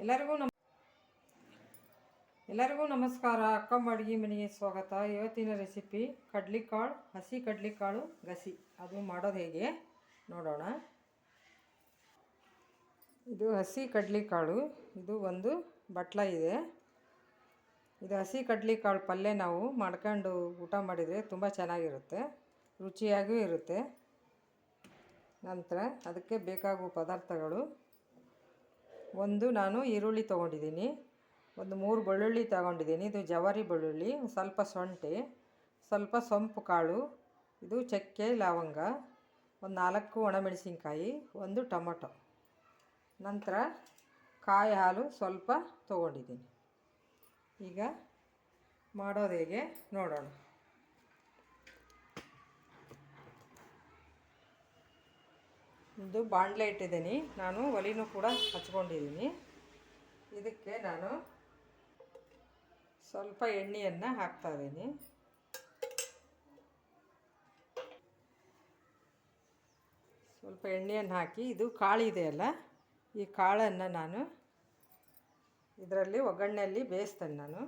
ಎಲ್ಲರಿಗೂ ನಮ್ ಎಲ್ಲರಿಗೂ ನಮಸ್ಕಾರ. ಅಕ್ಕಮ್ಮ ಅಡುಗೆ ಮನೆಗೆ ಸ್ವಾಗತ. ಇವತ್ತಿನ ರೆಸಿಪಿ ಕಡ್ಲಿಕಾಳು, ಹಸಿ ಕಡ್ಲಿಕಾಳು ಗಸಿ. ಅದು ಮಾಡೋದು ಹೇಗೆ? ನೋಡೋಣ. ಇದು ಹಸಿ ಕಡ್ಲಿಕಾಳು. ಇದು ಒಂದು ಬಟ್ಲ ಇದೆ. ಇದು ಹಸಿ ಕಡ್ಲಿಕಾಳು ಪಲ್ಯ ನಾವು ಮಾಡ್ಕೊಂಡು ಊಟ ಮಾಡಿದರೆ ತುಂಬ ಚೆನ್ನಾಗಿರುತ್ತೆ. ರುಚಿಯಾಗೂ ಇರುತ್ತೆ. ನಂತರ ಅದಕ್ಕೆ ಬೇಕಾಗುವ ಪದಾರ್ಥಗಳು. ಒಂದು ನಾನು ಈರುಳ್ಳಿ ತೊಗೊಂಡಿದ್ದೀನಿ. ಒಂದು ಮೂರು ಬೆಳ್ಳುಳ್ಳಿ ತಗೊಂಡಿದ್ದೀನಿ. ಇದು ಜವಾರಿ ಬೆಳ್ಳುಳ್ಳಿ, ಸ್ವಲ್ಪ ಶುಂಠಿ, ಸ್ವಲ್ಪ ಸೊಂಪು ಕಾಳು, ಇದು ಚಕ್ಕೆ, ಲವಂಗ, ಒಂದು ನಾಲ್ಕು ಒಣಮೆಣಸಿನ್ಕಾಯಿ, ಒಂದು ಟೊಮೊಟೊ. ನಂತರ ಕಾಯಿ ಹಾಲು ಸ್ವಲ್ಪ ತೊಗೊಂಡಿದ್ದೀನಿ. ಈಗ ಮಾಡೋದು ಹೇಗೆ ನೋಡೋಣ. ಇದು ಬಾಂಡ್ಲೆ ಇಟ್ಟಿದ್ದೀನಿ. ನಾನು ಒಲಿನೂ ಕೂಡ ಹಚ್ಕೊಂಡಿದ್ದೀನಿ. ಇದಕ್ಕೆ ನಾನು ಸ್ವಲ್ಪ ಎಣ್ಣೆಯನ್ನು ಹಾಕ್ತಾ ಇದ್ದೀನಿ. ಸ್ವಲ್ಪ ಎಣ್ಣೆಯನ್ನು ಹಾಕಿ, ಇದು ಕಾಳಿದೆಯಲ್ಲ ಈ ಕಾಳನ್ನು ನಾನು ಇದರಲ್ಲಿ ಒಗ್ಗರಣೆಯಲ್ಲಿ ಬೇಯಿಸ್ತೇನೆ ನಾನು.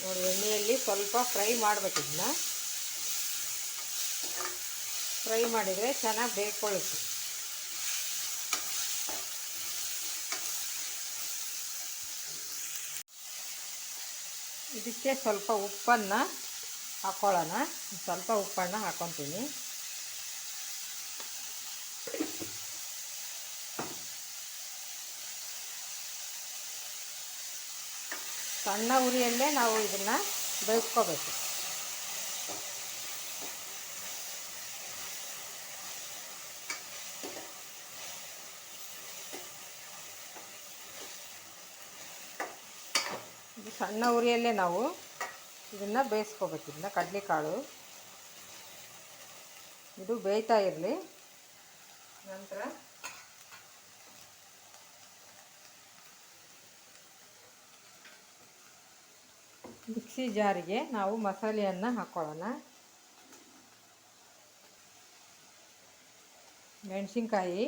ನೋಡಿ, ಎಣ್ಣೆಯಲ್ಲಿ ಸ್ವಲ್ಪ ಫ್ರೈ ಮಾಡಬೇಕು ಫ್ರೈ ಮಾಡಿದರೆ ಚೆನ್ನಾಗಿ ಬೇಯ್ಕೊಳ್ಳುತ್ತೆ ಇದಕ್ಕೆ ಸ್ವಲ್ಪ ಉಪ್ಪನ್ನು ಹಾಕ್ಕೊಳ್ಳೋಣ ಸ್ವಲ್ಪ ಉಪ್ಪನ್ನು ಹಾಕ್ಕೊತೀನಿ ಸಣ್ಣ ಉರಿಯಲ್ಲೇ ನಾವು ಇದನ್ನು ಬೇಯಿಸ್ಕೋಬೇಕು ಸಣ್ಣ ಉರಿಯಲ್ಲೇ ನಾವು ಇದನ್ನು ಬೇಯಿಸ್ಕೋಬೇಕು. ಇದನ್ನ ಕಡಲೆಕಾಳು. ಇದು ಬೇಯ್ತಾ ಇರಲಿ. ನಂತರ ಮಿಕ್ಸಿ ಜಾರಿಗೆ ನಾವು ಮಸಾಲೆಯನ್ನು ಹಾಕ್ಕೊಳ್ಳೋಣ ಮೆಣಸಿನ್ಕಾಯಿ,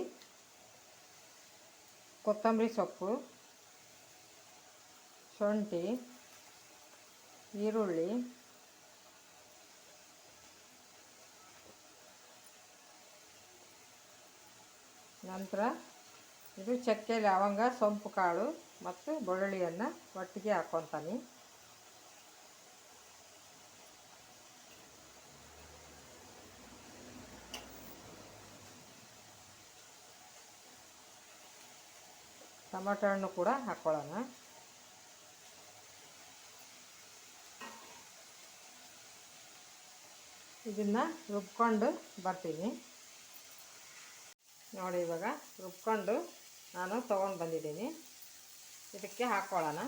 ಕೊತ್ತಂಬರಿ ಸೊಪ್ಪು, ಶುಂಠಿ, ಈರುಳ್ಳಿ, ನಂತರ ಇದು ಚಕ್ಕೆ, ಲವಂಗ, ಸೊಂಪು, ಕಾಳು ಮತ್ತು ಬೆಳ್ಳುಳ್ಳಿಯನ್ನು ಒಟ್ಟಿಗೆ ಹಾಕ್ಕೊತಾನೆ ಟೊಮೊಟೊ ಹಣ್ಣು ಕೂಡ ಹಾಕ್ಕೊಳ್ಳೋಣ ಇದನ್ನು ರುಬ್ಕೊಂಡು ಬರ್ತೀನಿ. ನೋಡಿ, ಇವಾಗ ರುಬ್ಕೊಂಡು ನಾನು ತೊಗೊಂಡು ಬಂದಿದ್ದೀನಿ. ಇದಕ್ಕೆ ಹಾಕ್ಕೊಳ್ಳೋಣ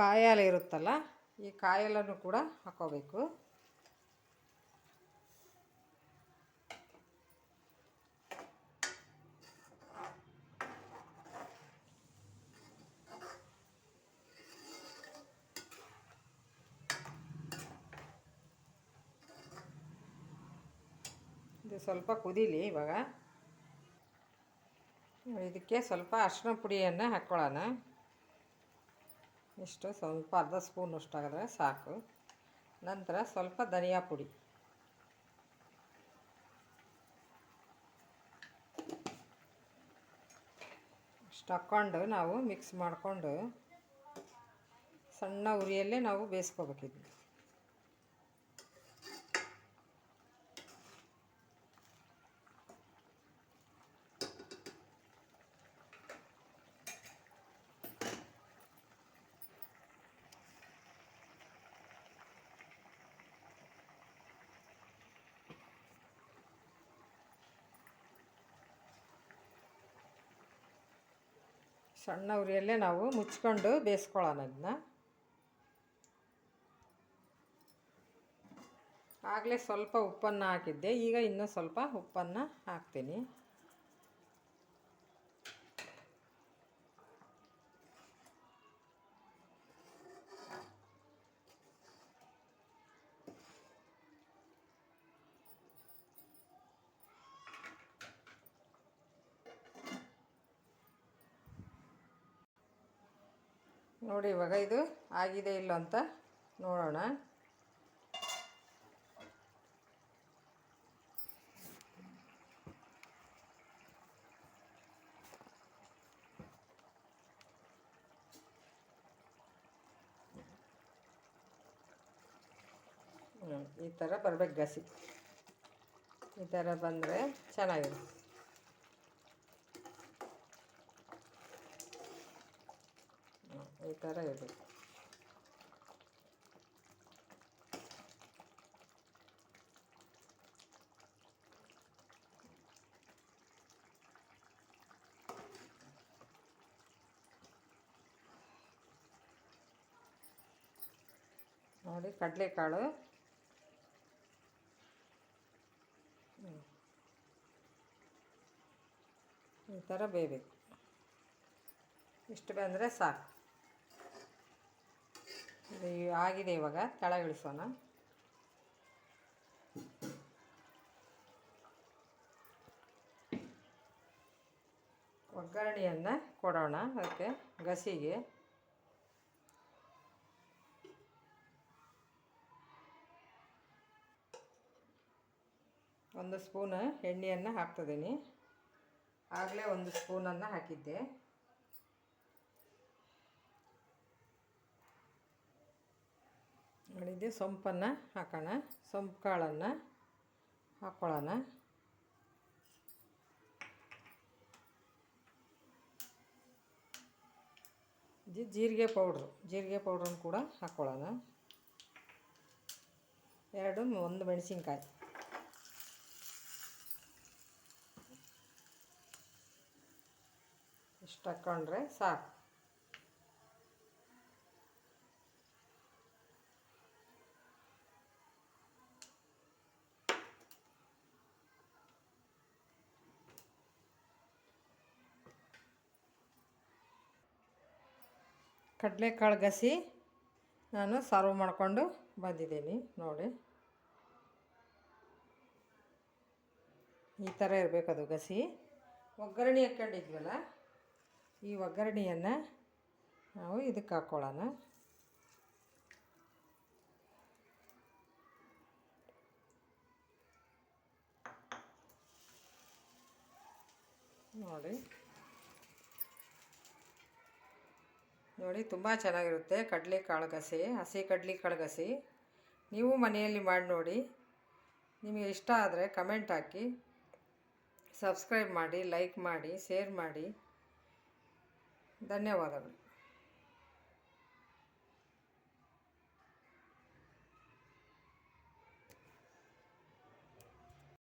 ಕಾಯಲ್ಲ ಇರುತ್ತಲ್ಲ, ಈ ಕಾಯಲನ್ನು ಕೂಡ ಹಾಕೋಬೇಕು. ಇದು ಸ್ವಲ್ಪ ಕುದೀಲಿ ಇವಾಗ. ಇದಕ್ಕೆ ಸ್ವಲ್ಪ ಅರಿಶಿನ ಪುಡಿಯನ್ನು ಹಾಕ್ಕೊಳ್ಳೋಣ ಇಷ್ಟು ಸ್ವಲ್ಪ ಅರ್ಧ ಸ್ಪೂನ್ ಅಷ್ಟಾದರೆ ಸಾಕು. ನಂತರ ಸ್ವಲ್ಪ ಧನಿಯಾ ಪುಡಿ. ಇಷ್ಟು ಹಾಕ್ಕೊಂಡು ನಾವು ಮಿಕ್ಸ್ ಮಾಡಿಕೊಂಡು ಸಣ್ಣ ಉರಿಯಲ್ಲೇ ನಾವು ಬೇಯಿಸ್ಕೋಬೇಕಿದ್ವಿ ಸಣ್ಣ ಉರಿಯಲ್ಲೇ ನಾವು ಮುಚ್ಕೊಂಡು ಬೇಯಿಸ್ಕೊಳ್ಳೋಣ ಅದನ್ನ ಆಗಲೇ ಸ್ವಲ್ಪ ಉಪ್ಪನ್ನು ಹಾಕಿದ್ದೆ. ಈಗ ಇನ್ನೂ ಸ್ವಲ್ಪ ಉಪ್ಪನ್ನು ಹಾಕ್ತೀನಿ. ನೋಡಿ, ಇವಾಗ ಇದು ಆಗಿದೆ ಇಲ್ಲ ಅಂತ ನೋಡೋಣ. ಈ ಥರ ಬರಬೇಕು ಗಸಿ. ಈ ಥರ ಬಂದರೆ ಚೆನ್ನಾಗಿರುತ್ತೆ ಈ ಥರ ಇದೆ. ನೋಡಿ ಕಡಲೆಕಾಳು. ಈ ಥರ ಬೇಯಬೇಕು. ಇಷ್ಟು ಬಂದರೆ ಸಾಕು. ಇದು ಆಗಿದೆ ಇವಾಗ ಕೆಳಗಿಳಿಸೋಣ ಒಗ್ಗರಣೆಯನ್ನು ಕೊಡೋಣ ಅದಕ್ಕೆ, ಗಸಿಗೆ. ಒಂದು ಸ್ಪೂನ್ ಎಣ್ಣೆಯನ್ನು ಹಾಕ್ತಿದ್ದೀನಿ ಆಗಲೇ ಒಂದು ಸ್ಪೂನನ್ನು ಹಾಕಿದ್ದೆ. ನೋಡಿದ್ದೆ ಸೊಂಪನ್ನು ಹಾಕೋಣ ಸೊಂಪು ಕಾಳನ್ನು ಹಾಕ್ಕೊಳ್ಳೋಣ ಇದು ಜೀರಿಗೆ ಪೌಡ್ರು, ಜೀರಿಗೆ ಪೌಡ್ರನ್ನು ಕೂಡ ಹಾಕ್ಕೊಳ್ಳೋಣ ಎರಡು, ಒಂದು ಮೆಣಸಿನ್ಕಾಯಿ. ಇಷ್ಟು ಹಾಕ್ಕೊಂಡ್ರೆ ಸಾಕು. ಕಡಲೆಕಾಳು ಗಸಿ ನಾನು ಸರ್ವ್ ಮಾಡಿಕೊಂಡು ಬಂದಿದ್ದೀನಿ, ನೋಡಿ. ಈ ಥರ ಅದು ಗಸಿ. ಒಗ್ಗರಣೆ ಹಾಕೊಂಡಿದ್ವಲ್ಲ ಈ ಒಗ್ಗರಣೆಯನ್ನು ನಾವು ಇದಕ್ಕೆ ಹಾಕ್ಕೊಳ್ಳೋಣ ನೋಡಿ. ನೋಡಿ, ತುಂಬ ಚೆನ್ನಾಗಿರುತ್ತೆ ಕಡಲೆಕಾಳು ಗಸಿ ಹಸಿ ಕಡಲೆಕಾಳು ಗಸಿ ನೀವು ಮನೆಯಲ್ಲಿ ಮಾಡಿ ನೋಡಿ. ನಿಮಗೆ ಇಷ್ಟ ಆದರೆ ಕಮೆಂಟ್ ಹಾಕಿ. ಸಬ್ಸ್ಕ್ರೈಬ್ ಮಾಡಿ ಲೈಕ್ ಮಾಡಿ ಶೇರ್ ಮಾಡಿ. ಧನ್ಯವಾದಗಳು.